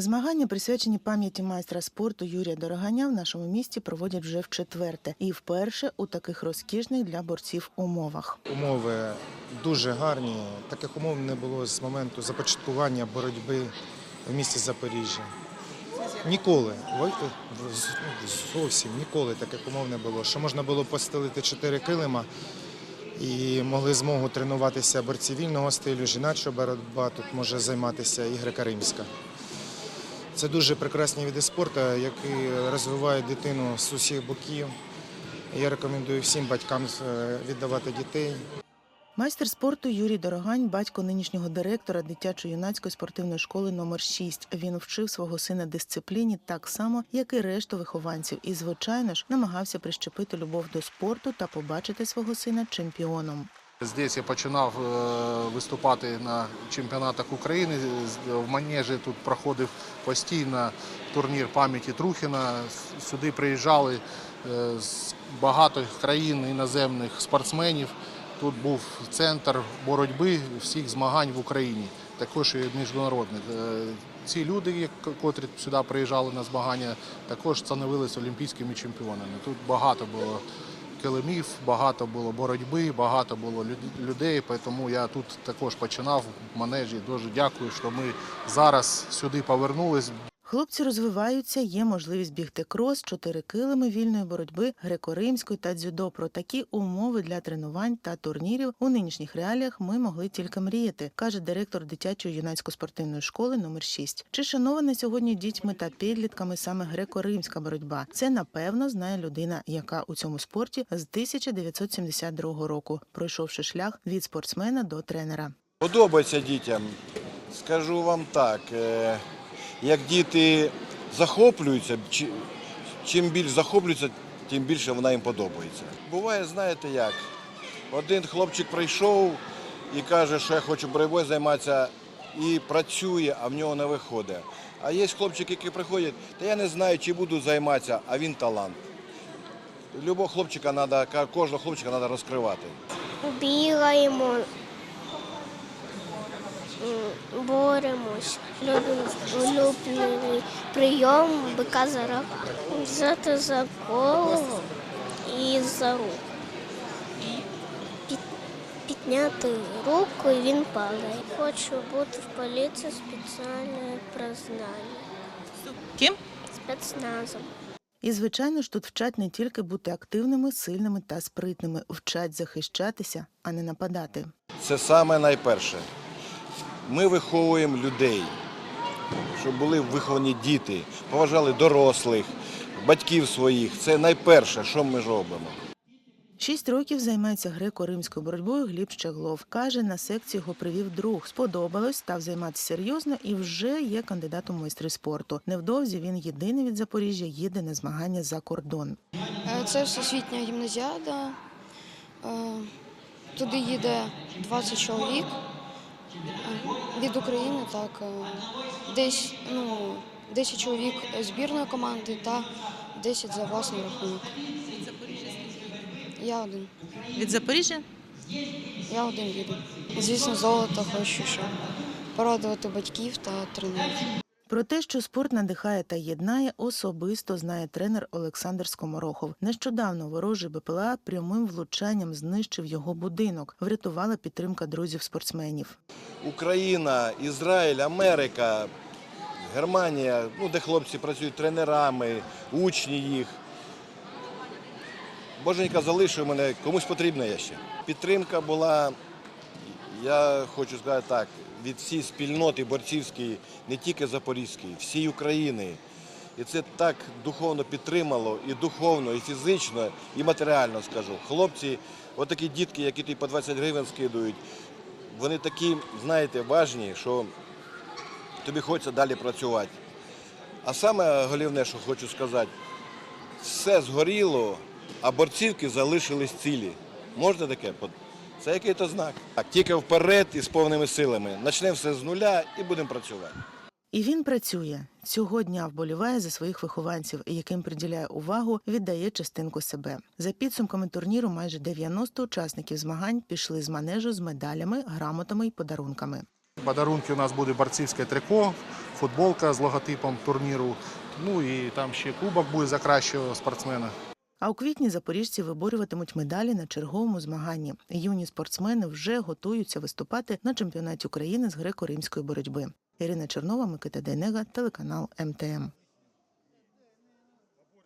Змагання, присвячені пам'яті майстра спорту Юрія Дороганя, в нашому місті проводять вже вчетверте і вперше у таких розкішних для борців умовах. Умови дуже гарні. Таких умов не було з моменту започаткування боротьби в місті Запоріжжя. Ніколи, е, зовсім ніколи таких умов не було. Що можна було постелити чотири килима і могли змогу тренуватися борці вільного стилю, жіноча боротьба, тут може займатися і греко-римська. Це дуже прекрасні види спорту, які розвивають дитину з усіх боків. Я рекомендую всім батькам е, віддавати дітей. Майстер спорту Юрій Дорогань, батько нинішнього директора дитячо-юнацької спортивної школи номер 6 Він вчив свого сина дисципліні так само, як і решту вихованців, і, звичайно ж, намагався прищепити любов до спорту та побачити свого сина чемпіоном. Здесь я починав е, виступати на чемпіонатах України. В Манежі тут проходив постійно турнір пам'яті Трухіна. Сюди приїжджали е, з багато країн іноземних спортсменів. Тут був центр боротьби всіх змагань в Україні, також і міжнародних. Е, Ці люди, котрі сюди приїжджали на змагання, також становилися олімпійськими чемпіонами. Тут багато було килимів, багато було боротьби, багато було люд- людей. Тому я тут також починав в манежі. Дуже дякую, що ми зараз сюди повернулись. Хлопці розвиваються, є можливість бігти крос, чотири килими вільної боротьби, греко-римської та дзюдо. Про такі умови для тренувань та турнірів у нинішніх реаліях ми могли тільки мріяти, каже директор дитячої юнацької спортивної школи номер 6 Чи шанована сьогодні дітьми та підлітками саме греко-римська боротьба? Це напевно знає людина, яка у цьому спорті з 1972 року, пройшовши шлях від спортсмена до тренера. Подобається дітям. Скажу вам так, е, як діти захоплюються, чим більш захоплюються, тим більше вона їм подобається. Буває, знаєте як, один хлопчик прийшов і каже, що я хочу боротьбою займатися, і працює, а в нього не виходить. А є хлопчики, які приходять, та я не знаю, чи буду займатися, а він талант. Любого хлопчика треба, кожного хлопчика треба розкривати. бігаємо, боремось, любимо улюблений прийом бика за рога. Взяти за голову і за руку. Під- Підняти руку і він падає. Хочу бути в поліції спеціальне признання. Ким? Спецназом. І, звичайно ж, тут вчать не тільки бути активними, сильними та спритними, вчать захищатися, а не нападати. Це саме найперше. Ми виховуємо людей, щоб були виховані діти, поважали дорослих, батьків своїх. Це найперше, що ми робимо. Шість років займається греко-римською боротьбою Гліб Щеглов. Каже, на секцію його привів друг. Сподобалось, став займатися серйозно і вже є кандидатом майстри спорту. Невдовзі він єдиний від Запоріжжя їде на змагання за кордон. Е, Це всесвітня гімназіада. Е, Туди їде 20 чоловік від України, так. е, Десь ну, 10 чоловік збірної команди та 10 за власний рахунок. Я один. Від Запоріжжя Я один їду. Звісно, золото хочу, щоб порадувати батьків та тренерів. Про те, що спорт надихає та єднає, особисто знає тренер Олександр Скоморохов. Нещодавно ворожий БПЛА прямим влучанням знищив його будинок. Врятувала підтримка друзів-спортсменів. Україна, Ізраїль, Америка, Германія, ну, де хлопці працюють тренерами, учні їх. Боженька залишив мене, комусь потрібна я ще. Підтримка була, я хочу сказати так, від всієї спільноти борцівської, не тільки Запорізької, всієї України. І це так духовно підтримало, і духовно, і фізично, і матеріально скажу. Хлопці, отакі дітки, які тобі по 20 гривень скидують, вони такі, знаєте, важні, що тобі хочеться далі працювати. А саме головне, що хочу сказати, все згоріло, а борцівки залишились цілі. Можна таке? Це який то знак. Так, тільки вперед і з повними силами. Почнемо все з нуля і будемо працювати. І він працює цього дня вболіває за своїх вихованців, яким приділяє увагу, віддає частинку себе. За підсумками турніру, майже 90 учасників змагань пішли з манежу з медалями, грамотами й подарунками. Подарунки у нас буде борцівське трико футболка з логотипом турніру. Ну і там ще кубок буде за кращого спортсмена. А у квітні запоріжці виборюватимуть медалі на черговому змаганні. Юні спортсмени вже готуються виступати на чемпіонаті України з греко-римської боротьби. Ірина Чернова, Микита Дейнега, телеканал МТМ.